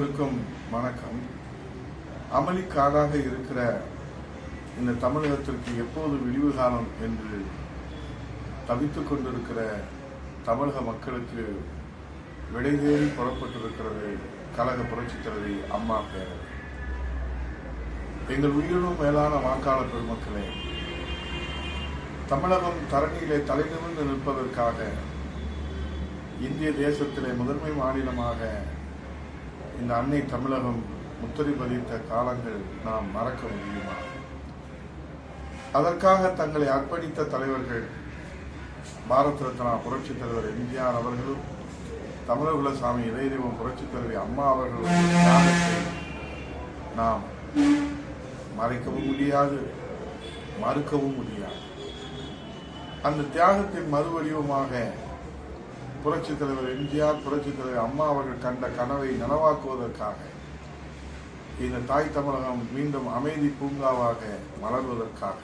அனைவருக்கும் வணக்கம். அமளிக்காடாக இருக்கிற இந்த தமிழகத்திற்கு எப்போது விடிவு காலம் என்று தவித்துக் கொண்டிருக்கிற தமிழக மக்களுக்கு விடை தேடி புறப்பட்டிருக்கிறது கழக புரட்சித்தலைவி அம்மா பேரவை. எங்கள் உயிரினும் மேலான வாக்காளர் பெருமக்களே தமிழகம் தரணியிலே தலைநிமிர்ந்து நிற்பதற்காக இந்திய தேசத்திலே முதன்மை மாநிலமாக இந்த அன்னை தமிழகம் முத்திரை பதித்த காலங்கள் நாம் மறக்க முடியுமா? அதற்காக தங்களை அர்ப்பணித்த தலைவர்கள் பாரத் ரத்னா புரட்சித் தலைவர் எம்ஜிஆர் அவர்களும் தமிழகுலசாமி இளையதெய்வம் புரட்சித் தலைவி அம்மா அவர்களும் நாம் மறைக்கவும் முடியாது மறுக்கவும் முடியாது. அந்த தியாகத்தின் மறுவடிவமாக புரட்சித் தலைவர் எம்ஜிஆர் புரட்சித் தலைவர் அம்மா அவர்கள் கண்ட கனவை நனவாக்குவதற்காக இந்த தாய் தமிழகம் மீண்டும் அமைதி பூங்காவாக மலர்வதற்காக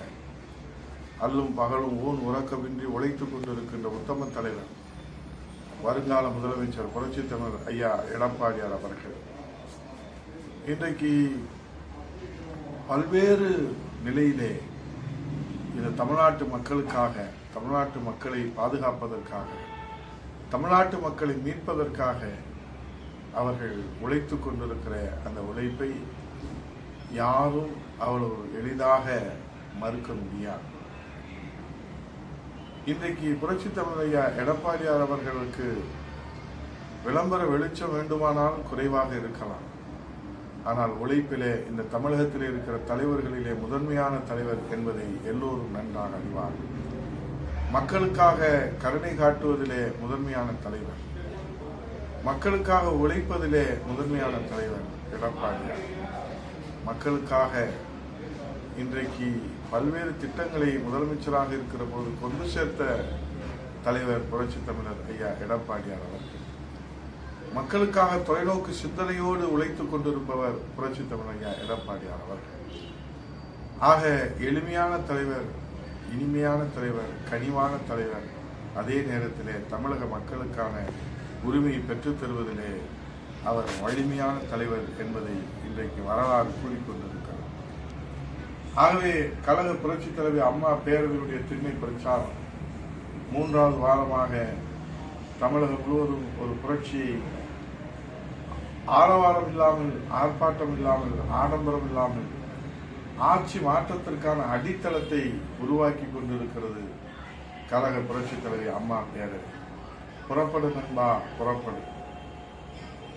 அல்லும் பகலும் ஊன் உறக்கமின்றி உழைத்துக் கொண்டிருக்கின்ற உத்தம தலைவர் வருங்கால முதலமைச்சர் புரட்சித் தலைவர் ஐயா எடப்பாடியார் அவர்கள். இன்றைக்கு பல்வேறு நிலையிலே இந்த தமிழ்நாட்டு மக்களுக்காக தமிழ்நாட்டு மக்களை பாதுகாப்பதற்காக தமிழ்நாட்டு மக்களை மீட்பதற்காக அவர்கள் உழைத்து கொண்டிருக்கிற அந்த உழைப்பை யாரும் அவ்வளவு எளிதாக மறுக்க முடியாது. இன்றைக்கு புரட்சி தமிழையா எடப்பாடியார் அவர்களுக்கு விளம்பர வெளிச்சம் வேண்டுமானால் குறைவாக இருக்கலாம். ஆனால் உழைப்பிலே இந்த தமிழகத்தில் இருக்கிற தலைவர்களிலே முதன்மையான தலைவர் என்பதை எல்லோரும் நன்றாக அறிவார்கள். மக்களுக்காக கருணை காட்டுவதிலே முதன்மையான தலைவர். மக்களுக்காக உழைப்பதிலே முதன்மையான தலைவர் எடப்பாடியார் மக்களுக்காக இன்றைக்கு பல்வேறு திட்டங்களை முதலமைச்சராக இருக்கிற போது கொண்டு சேர்த்த தலைவர் புரட்சி தமிழர் ஐயா எடப்பாடியார் அவர்கள். மக்களுக்காக தொலைநோக்கு சிந்தனையோடு உழைத்துக் கொண்டிருப்பவர் புரட்சி தமிழர் ஐயா எடப்பாடியார் அவர்கள். ஆக எளிமையான தலைவர் இனிமையான தலைவர் கனிவான தலைவர். அதே நேரத்திலே தமிழக மக்களுக்கான உரிமையை பெற்றுத் தருவதிலே அவர் வலிமையான தலைவர் என்பதை இன்றைக்கு வரலாறு கூறிக்கொண்டிருக்கிறார் ஆகவே கழக புரட்சி தலைவி அம்மா பேரவையுடைய திண்மை பிரச்சாரம். மூன்றாவது வாரமாக தமிழகம் முழுவதும் ஒரு புரட்சியை ஆரவாரம் இல்லாமல் ஆர்ப்பாட்டம் இல்லாமல் ஆடம்பரம் இல்லாமல் ஆட்சி மாற்றத்திற்கான அடித்தளத்தை உருவாக்கி கொண்டிருக்கிறது கழக புரட்சித் தலைவி அம்மா பேரவை புறப்படு நண்பா புறப்படு.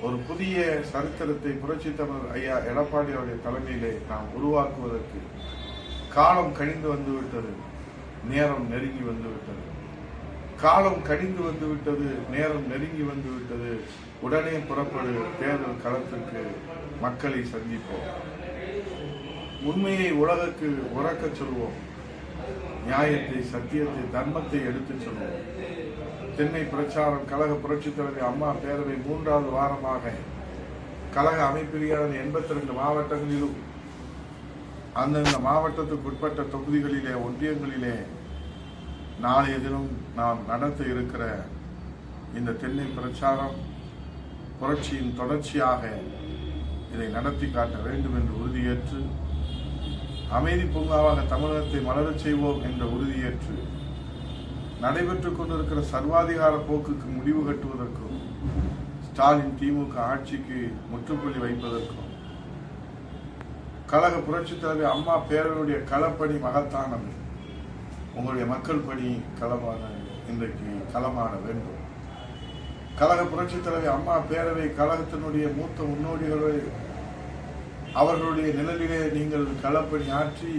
ஒரு புதிய சரித்திரத்தை புரட்சி தமிழர் ஐயா எடப்பாடி அவருடைய தலைமையிலே நாம் உருவாக்குவதற்கு காலம் கழிந்து வந்து விட்டது நேரம் நெருங்கி வந்து விட்டது. காலம் கடிந்து வந்து விட்டது நேரம் நெருங்கி வந்து விட்டது. உடனே புறப்படு தேர்தல் களத்திற்கு மக்களை சந்திப்போம். உண்மையை உலகுக்கு உறக்க சொல்வோம். நியாயத்தை சத்தியத்தை தர்மத்தை எடுத்துச் சொல்வோம். தென்னை பிரச்சாரம் கழக புரட்சித் தலைவர் அம்மா பேரவை மூன்றாவது வாரமாக கழக அமைப்பிரியான எண்பத்தி ரெண்டு மாவட்டங்களிலும் அந்தந்த மாவட்டத்துக்கு உட்பட்ட தொகுதிகளிலே ஒன்றியங்களிலே நாளைய தினம் நாம் நடத்த இருக்கிற இந்த தென்னை பிரச்சாரம் புரட்சியின் தொடர்ச்சியாக இதை நடத்தி காட்ட வேண்டும் என்று உறுதியேற்று அமைதி பூங்காவாக தமிழகத்தை மலரச் செய்வோம் என்ற உறுதியேற்று நடைபெற்றுக் கொண்டிருக்கிற சர்வாதிகார போக்குக்கு முடிவு கட்டுவதற்கும் ஸ்டாலின் திமுக ஆட்சிக்கு முற்றுப்புள்ளி வைப்பதற்கும் கழக புரட்சித் தலைவர் அம்மா பேரவையுடைய களப்பணி மகத்தானது உங்களுடைய மக்கள் பணி களமான இன்றைக்கு களமான வேண்டும். கழக புரட்சித் தலைவர் அம்மா பேரவை கழகத்தினுடைய மூத்த முன்னோடிகளை அவர்களுடைய நிழலிலே நீங்கள் களப்பணி ஆற்றி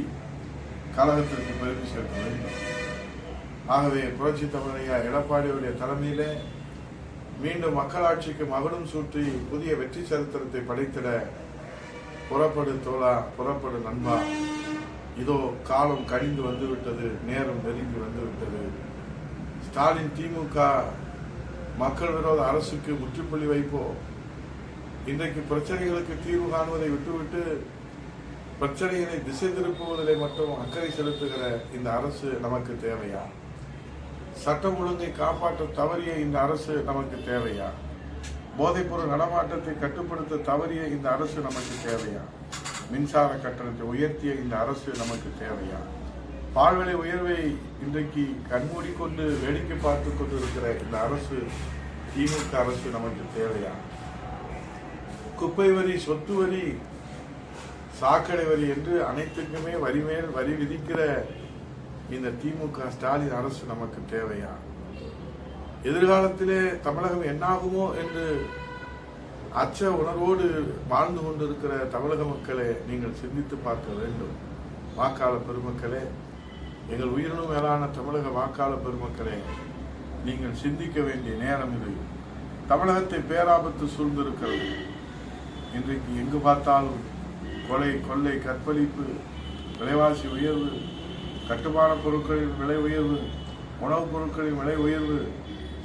கழகத்திற்கு பெருமை சேர்க்க வேண்டும். ஆகவே புரட்சி தமிழையா எடப்பாடியுடைய தலைமையிலே மீண்டும் மக்களாட்சிக்கு மகுடம் சூற்றி புதிய வெற்றி சரித்திரத்தை படைத்திட புறப்படு தோழா புறப்படு நண்பா. இதோ காலம் கழிந்து வந்துவிட்டது நேரம் நெருங்கி வந்துவிட்டது. ஸ்டாலின் திமுக மக்கள் விரோத அரசுக்கு முற்றுப்புள்ளி வைப்போம். இன்றைக்கு பிரச்சனைகளுக்கு தீர்வு காணுவதை விட்டுவிட்டு பிரச்சனைகளை திசை திருப்புவதிலே மட்டும் அக்கறை செலுத்துகிற இந்த அரசு நமக்கு தேவையா? சட்டம் ஒழுங்கை காப்பாற்ற தவறிய இந்த அரசு நமக்கு தேவையா? போதைப்பொருள் நடமாட்டத்தை கட்டுப்படுத்த தவறிய இந்த அரசு நமக்கு தேவையா? மின்சார கட்டணத்தை உயர்த்திய இந்த அரசு நமக்கு தேவையா? பால்விலை உயர்வை இன்றைக்கு கண்மூடி கொண்டு வேடிக்கை பார்த்து கொண்டு இருக்கிற இந்த அரசு திமுக அரசு நமக்கு தேவையா? குப்பை வரி சொத்து வரி சாக்கடை வரி என்று அனைத்துக்குமே வரி மேல் வரி விதிக்கிற இந்த திமுக ஸ்டாலின் அரசு நமக்கு தேவையா? எதிர்காலத்திலே தமிழகம் என்னாகுமோ என்று அச்ச உணர்வோடு வாழ்ந்து கொண்டிருக்கிற தமிழக மக்களை நீங்கள் சிந்தித்து பார்க்க வேண்டும். வாக்காளர் பெருமக்களே எங்கள் உயிரினும் மேலான தமிழக வாக்காளர் பெருமக்களே நீங்கள் சிந்திக்க வேண்டிய நேரம் இது. தமிழகத்தை பேராபத்து சூழ்ந்திருக்கிறது. இன்றைக்கு எங்கு பார்த்தாலும் கொலை கொள்ளை கற்பழிப்பு விலைவாசி உயர்வு கட்டுமான பொருட்களின் விலை உயர்வு உணவுப் பொருட்களின் விலை உயர்வு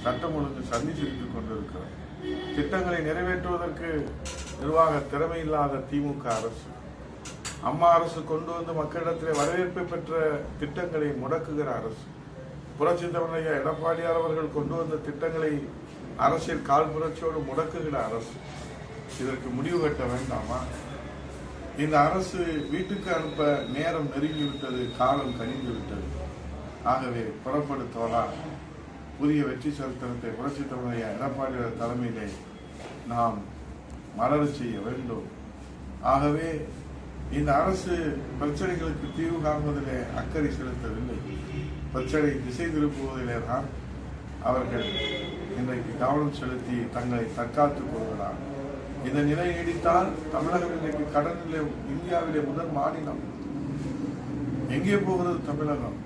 சட்டம் ஒழுங்கு சந்திச்சிருந்து சிரித்துக் கொண்டிருக்கிறது. திட்டங்களை நிறைவேற்றுவதற்கு நிர்வாக திறமை இல்லாத திமுக அரசு. அம்மா அரசு கொண்டு வந்து மக்களிடத்திலே வரவேற்பை பெற்ற திட்டங்களை முடக்குகிற அரசு. புரட்சி தமிழையா எடப்பாடியார் அவர்கள் கொண்டு வந்த திட்டங்களை அரசியல் கால் புரட்சியோடு முடக்குகிற அரசு. இதற்கு முடிவு கட்ட வேண்டாமா? இந்த அரசு வீட்டுக்கு அனுப்ப நேரம் நெருங்கிவிட்டது காலம் கனிந்து விட்டது ஆகவே புறப்படுத்தோலா புதிய வெற்றி சரித்திரத்தை புரட்சி தமிழையா எடப்பாடி தலைமையிலே நாம் மலர் செய்ய வேண்டும். ஆகவே இந்த அரசு பிரச்சனைகளுக்கு தீர்வு காண்பதிலே அக்கறை செலுத்தவில்லை. பிரச்சனை திசை திருப்புவதிலே தான் அவர்கள் இன்றைக்கு கவனம் செலுத்தி தங்களை தற்காத்துக் கொள்கிறார்கள் இந்த நிலை நீடித்தால் தமிழகம் இன்றைக்கு கடனிலே இந்தியாவிலே முதல் மாநிலம். எங்கே போகிறது தமிழகம்?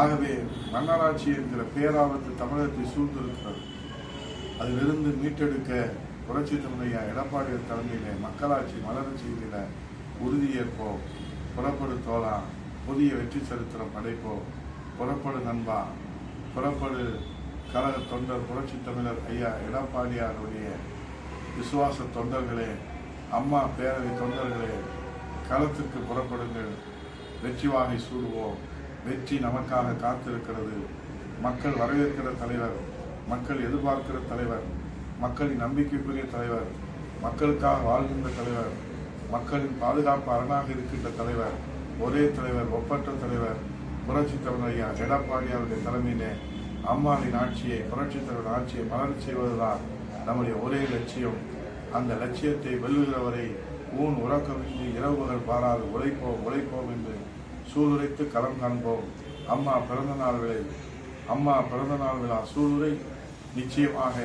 ஆகவே மன்னராட்சி என்கிற பேராபத்து தமிழகத்தை சூழ்ந்திருக்கிறது. அதிலிருந்து மீட்டெடுக்க புரட்சி தமிழையா எடப்பாடி தலைமையிலே மக்களாட்சி மலர்ச்சியில உறுதியேற்போம் புறப்படு தோழா புதிய வெற்றி சரித்திரம் படைப்போம் புறப்படு நண்பா புறப்படு கழக தொண்டர் புரட்சி தமிழர் ஐயா எடப்பாடியாருடைய விசுவாச தொண்டர்களே அம்மா பேரவை தொண்டர்களே களத்துக்கு புறப்படுங்கள். வெற்றி வாகை சூடுவோம். வெற்றி நமக்காக காத்திருக்கிறது. மக்கள் வரவேற்கிற தலைவர் மக்கள் எதிர்பார்க்கிற தலைவர் மக்களின் நம்பிக்கைக்குரிய தலைவர் மக்களுக்காக வாழ்கின்ற தலைவர் மக்களின் பாதுகாப்பு அரணாக இருக்கின்ற தலைவர் ஒரே தலைவர் ஒப்பற்ற தலைவர் புரட்சி தலைவர் ஐயா எடப்பாடியாருடைய தலைமையிலே அம்மாவின் ஆட்சியை புரட்சி தலைவர் ஆட்சியை மலர் செய்வதுதான் நம்முடைய ஒரே லட்சியம். அந்த லட்சியத்தை வெல்லுகிறவரை ஊன் உறக்கமின்றி இரவுகள் பாராது உழைப்போம் உழைப்போம் என்று சூளுரைத்து களம் காண்போம். அம்மா பிறந்த நாள் விழை அம்மா பிறந்த நாள் விழா சூளுரை. நிச்சயமாக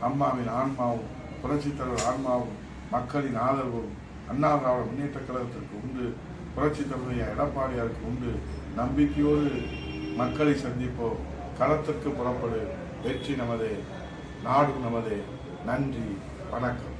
அம்மாவின் ஆன்மாவும் புரட்சித் தலைவர் ஆன்மாவும் மக்களின் ஆதரவும் அண்ணா திராவிட முன்னேற்ற கழகத்திற்கு உண்டு புரட்சித் தலைவர் எடப்பாடியாருக்கு உண்டு. நம்பிக்கையோடு மக்களை சந்திப்போம். களத்திற்கு புறப்படு. வெற்றி நமதே. நாடு நமதே. நன்றி. வணக்கம்.